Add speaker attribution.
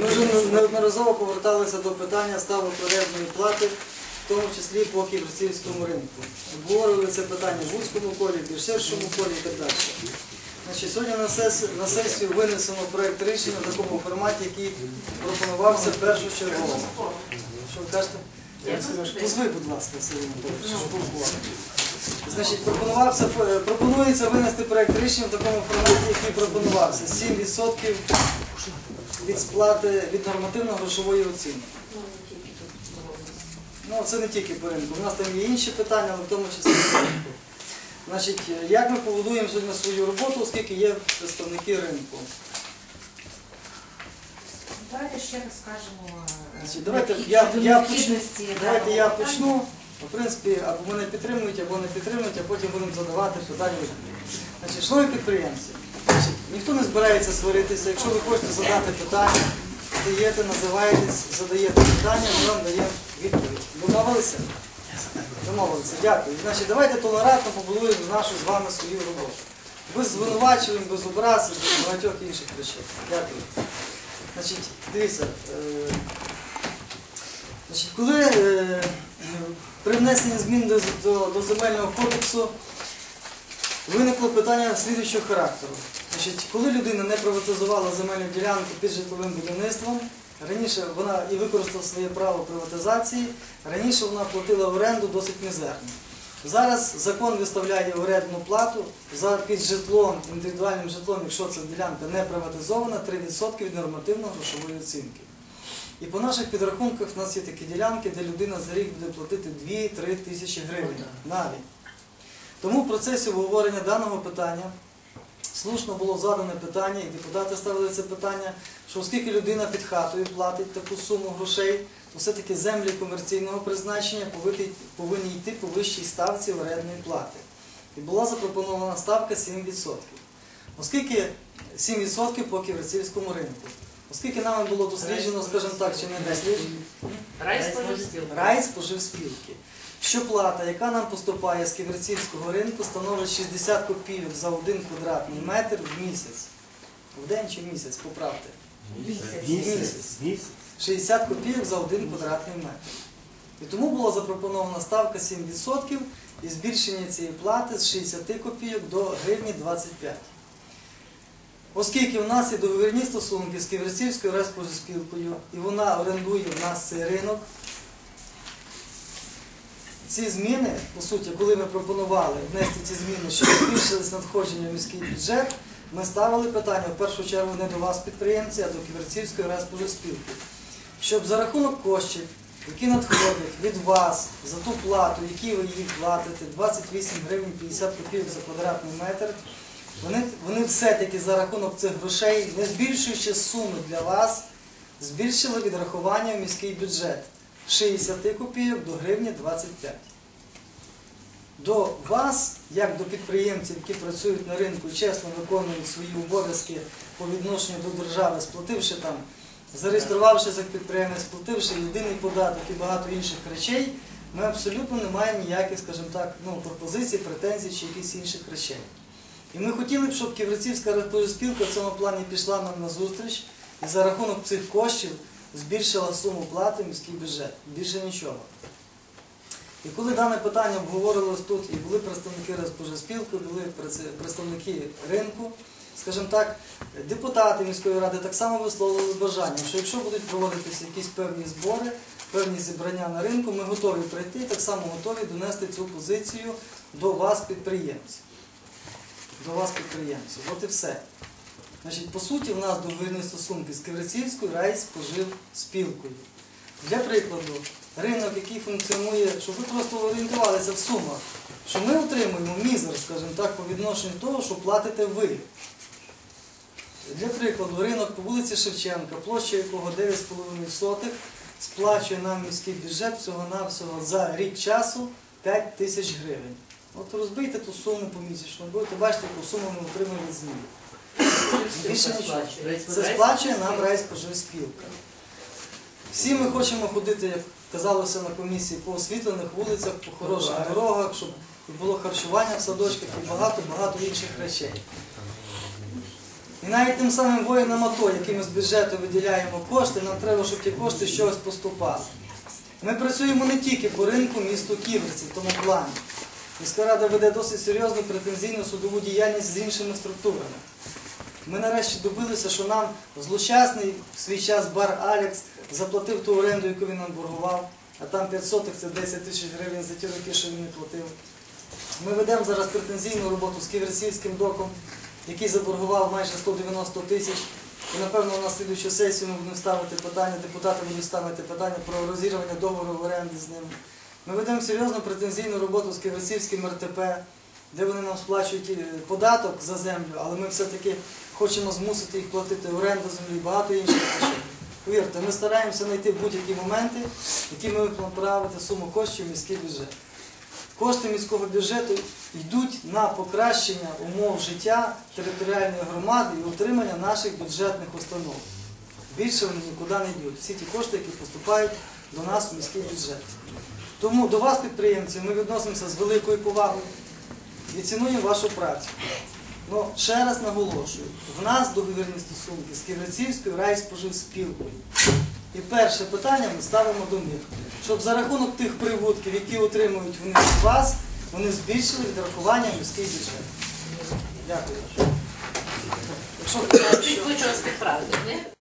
Speaker 1: Ми вже неодноразово поверталися до питання ставок орендної плати, в тому числі по кіберцівському ринку. Обговорювали це питання в вузькому колі, в ширшому колі і так далі. Значить, сьогодні на сесію, винесено проєкт рішення в такому форматі, який пропонувався першочергово. Що ви кажете? Позви, будь ласка, Василь Анатолійович, щоб був. Значить, е, пропонується винести проєкт рішення в такому форматі, який пропонувався. 7% від сплати від нормативно-грошової оцінки. Ну, це не тільки по ринку. У нас там є інші питання, але в тому числі по ринку. Значить, як ми побудуємо сьогодні свою роботу, оскільки є представники ринку?
Speaker 2: Давайте ще розкажемо е,
Speaker 1: Значить, давайте я, я почну. Давайте я почну. В принципі, або мене підтримують, або не підтримують, а потім будемо задавати питання. Значить, шановні підприємці, ніхто не збирається сваритися. Якщо ви хочете задати питання, даєте, називаєтесь, задаєте питання, ми вам даємо відповідь. Домовилися? Домовилися, дякую. Значить, давайте толерантно побудуємо нашу з вами свою роботу. Без звинувачувань, без образ, без багатьох інших речей. Дякую. Значить, дивіться, е, значить, коли е, при внесенні змін до, до, до земельного кодексу виникло питання слідуючого характеру. Значить, коли людина не приватизувала земельну ділянку під житловим будівництвом, раніше вона і використала своє право приватизації, раніше вона платила оренду досить мізерно. Зараз закон виставляє орендну плату за під житлом, індивідуальним житлом, якщо ця ділянка не приватизована, 3% від нормативно-грошової оцінки. І по наших підрахунках в нас є такі ділянки, де людина за рік буде платити 2-3 тисячі гривень навіть. Тому в процесі обговорення даного питання слушно було задане питання, і депутати ставили це питання, що оскільки людина під хатою платить таку суму грошей, то все-таки землі комерційного призначення повинні, йти по вищій ставці орендної плати. І була запропонована ставка 7%. Оскільки 7% по ківерцівському ринку. Оскільки нами було досліджено, скажімо так, чи не досліджено, рай споживспілки. Що плата, яка нам поступає з ківерцівського ринку, становить 60 копійок за один квадратний метр в місяць. В день чи в місяць, поправте. Місяць. 60 копійок за один квадратний метр. І тому була запропонована ставка 7% і збільшення цієї плати з 60 копійок до гривні 25. Оскільки в нас є договірні стосунки з Ківерцівською розпожиспілкою, і вона орендує в нас цей ринок, ці зміни, по суті, коли ми пропонували внести ці зміни, щоб збільшились надходження в міський бюджет, ми ставили питання в першу чергу не до вас, підприємці, а до Ківерцівської розпожиспілки. Щоб за рахунок коштів, які надходять від вас за ту плату, які ви їй платите, 28 гривень 50 копійок за квадратний метр, вони, вони все-таки за рахунок цих грошей, не збільшуючи суми для вас, збільшили відрахування в міський бюджет 60 копійок до гривні 25. До вас, як до підприємців, які працюють на ринку чесно виконують свої обов'язки по відношенню до держави, сплативши там, зареєструвавшись як підприємець, сплативши єдиний податок і багато інших речей, ми абсолютно не маємо ніяких, скажімо так, ну, пропозицій, претензій чи якихось інших речей. І ми хотіли б, щоб Ківерцівська спілка в цьому плані пішла нам на зустріч і за рахунок цих коштів збільшила суму плати міський бюджет. Більше нічого. І коли дане питання обговорилось тут, і були представники розпожиспілки, були представники ринку, скажімо так, депутати міської ради так само висловили бажання, що якщо будуть проводитися якісь певні збори, певні зібрання на ринку, ми готові прийти, і так само готові донести цю позицію до вас, підприємців. До вас, підприємців. От і все. Значить, по суті, в нас договірні стосунки з Ківерцівською райспожив спілкою. Для прикладу, ринок, який функціонує, щоб ви просто орієнтувалися в сумах, що ми отримуємо мізер, скажімо так, по відношенню того, що платите ви. Для прикладу, ринок по вулиці Шевченка, площа якого 9,5 сотих, сплачує нам міський бюджет всього-навсього за рік часу 5 тисяч гривень. От розбийте ту суму помісячно, будете бачити, яку суму ми отримали з ним. Більше. Це сплачує нам райспоживспілка. Всі ми хочемо ходити, як казалося на комісії, по освітлених вулицях, по хороших дорогах, щоб було харчування в садочках і багато-багато інших речей. І навіть тим самим воїнам АТО, яким з бюджету виділяємо кошти, нам треба, щоб ті кошти чогось поступали. Ми працюємо не тільки по ринку місту Ківерці, в тому плані. Міська рада веде досить серйозну претензійну судову діяльність з іншими структурами. Ми нарешті добилися, що нам злощасний в свій час бар Алекс заплатив ту оренду, яку він нам боргував, а там 5 сотих це 10 тисяч гривень за ті роки, що він не платив. Ми ведемо зараз претензійну роботу з Ківерцівським доком, який заборгував майже 190 тисяч. І напевно на слідуючу сесію ми будемо ставити питання, депутати будуть ставити питання про розірвання договору в оренди з ними. Ми ведемо серйозну претензійну роботу з Ківерцівським РТП, де вони нам сплачують е, податок за землю, але ми все-таки хочемо змусити їх платити оренду землі і багато інших речей. Повірте, ми стараємося знайти будь-які моменти, які ми направити суму коштів в міський бюджет. Кошти міського бюджету йдуть на покращення умов життя територіальної громади і утримання наших бюджетних установ. Більше вони нікуди не йдуть. Всі ті кошти, які поступають до нас в міський бюджет. Тому до вас, підприємців, ми відносимося з великою повагою і цінуємо вашу працю. Ну, ще раз наголошую, в нас договірні стосунки з Ківерцівською райспоживспілкою. І перше питання ми ставимо до них, щоб за рахунок тих прибутків, які отримують вони від вас, вони збільшили відрахування міський бюджет. Дякую. Якщо
Speaker 3: Хочу вас підправити, ні?